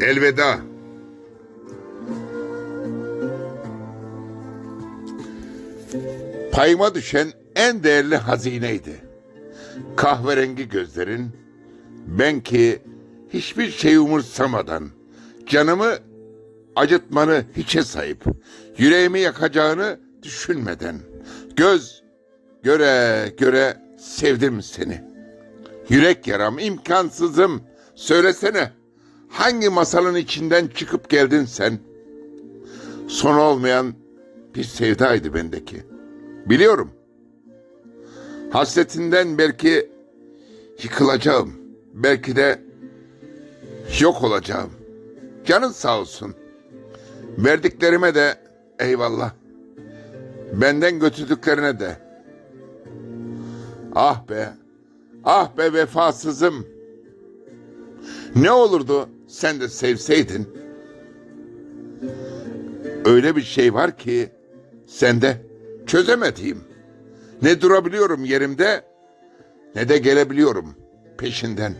Elveda. Payıma düşen en değerli hazineydi. Kahverengi gözlerin, ben ki hiçbir şey umursamadan, canımı acıtmanı hiçe sayıp, yüreğimi yakacağını düşünmeden, göz göre göre sevdim seni. Yürek yaram, imkansızım. Söylesene, hangi masalın içinden çıkıp geldin sen? Son olmayan bir sevdaydı bendeki. Biliyorum. Hasretinden belki yıkılacağım. Belki de yok olacağım. Canın sağ olsun. Verdiklerime de eyvallah. Benden götürdüklerine de. Ah be. Ah be vefasızım. Ne olurdu sen de sevseydin? Öyle bir şey var ki sende çözemediğim. Ne durabiliyorum yerimde ne de gelebiliyorum peşinden.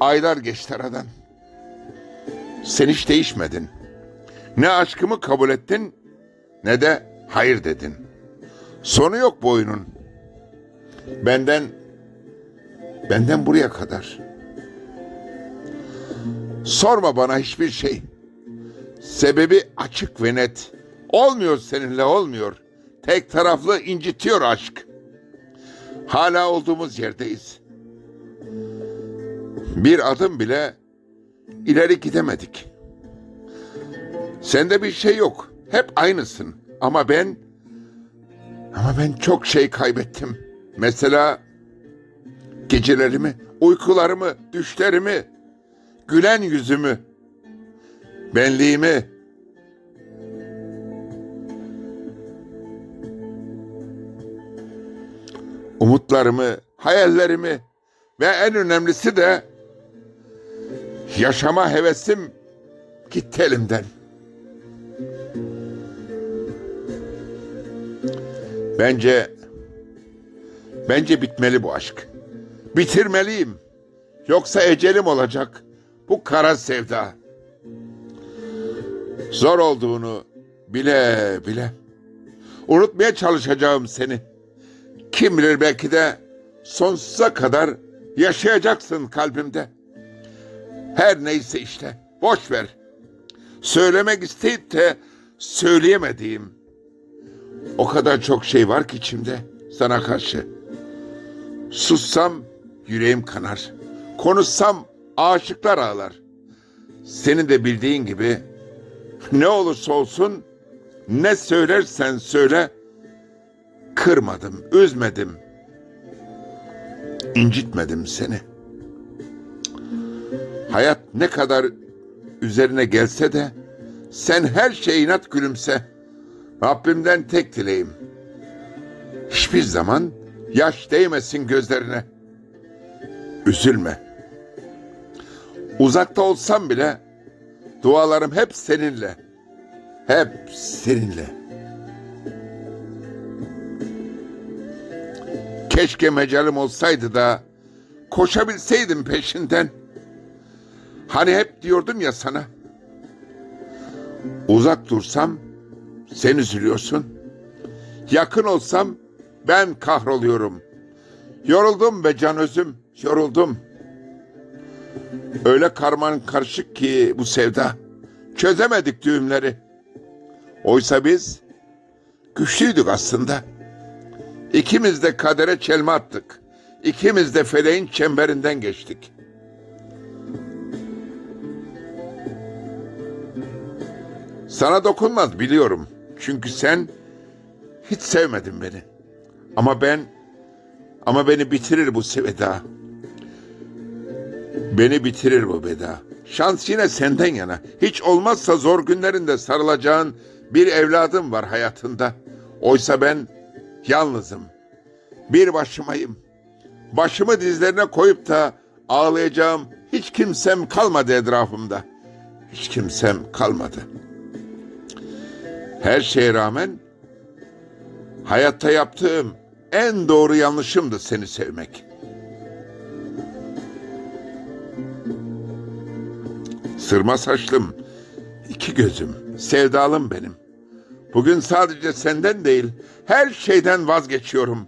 Aylar geçti aradan. Sen hiç değişmedin. Ne aşkımı kabul ettin ne de hayır dedin. Sonu yok bu oyunun. Benden benden buraya kadar. Sorma bana hiçbir şey. Sebebi açık ve net. Olmuyor seninle olmuyor. Tek taraflı incitiyor aşk. Hala olduğumuz yerdeyiz. Bir adım bile ileri gidemedik. Sende bir şey yok. Hep aynısın. Ama ben ama ben çok şey kaybettim. Mesela gecelerimi, uykularımı, düşlerimi, gülen yüzümü, benliğimi. Umutlarımı, hayallerimi ve en önemlisi de yaşama hevesim gitti elimden. Bence bence bitmeli bu aşk. Bitirmeliyim. Yoksa ecelim olacak bu kara sevda. Zor olduğunu bile bile unutmaya çalışacağım seni. Kim bilir belki de sonsuza kadar yaşayacaksın kalbimde. Her neyse işte boş ver. Söylemek isteyip de söyleyemediğim o kadar çok şey var ki içimde sana karşı. Sussam yüreğim kanar. Konuşsam aşıklar ağlar. Senin de bildiğin gibi ne olursa olsun ne söylersen söyle kırmadım, üzmedim. incitmedim seni. Hayat ne kadar üzerine gelse de sen her şeye inat gülümse. Rabbimden tek dileğim. Hiçbir zaman yaş değmesin gözlerine. Üzülme. Uzakta olsam bile dualarım hep seninle. Hep seninle. Keşke mecalim olsaydı da koşabilseydim peşinden. Hani hep diyordum ya sana. Uzak dursam sen üzülüyorsun. Yakın olsam ben kahroluyorum. Yoruldum be can özüm, yoruldum. Öyle karman karışık ki bu sevda. Çözemedik düğümleri. Oysa biz güçlüydük aslında. İkimiz de kadere çelme attık. İkimiz de feleğin çemberinden geçtik. Sana dokunmaz biliyorum. Çünkü sen hiç sevmedin beni. Ama ben ama beni bitirir bu sevda. Beni bitirir bu veda. Şans yine senden yana. Hiç olmazsa zor günlerinde sarılacağın bir evladım var hayatında. Oysa ben yalnızım. Bir başımayım. Başımı dizlerine koyup da ağlayacağım hiç kimsem kalmadı etrafımda. Hiç kimsem kalmadı. Her şeye rağmen hayatta yaptığım en doğru yanlışımdı seni sevmek. Sırma saçlım, iki gözüm, sevdalım benim. Bugün sadece senden değil, her şeyden vazgeçiyorum.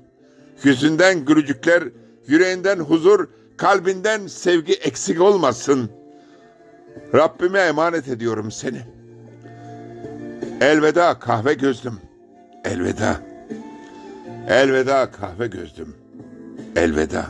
Yüzünden gülücükler, yüreğinden huzur, kalbinden sevgi eksik olmasın. Rabbime emanet ediyorum seni. Elveda kahve gözlüm. Elveda. Elveda kahve gözlüm. Elveda.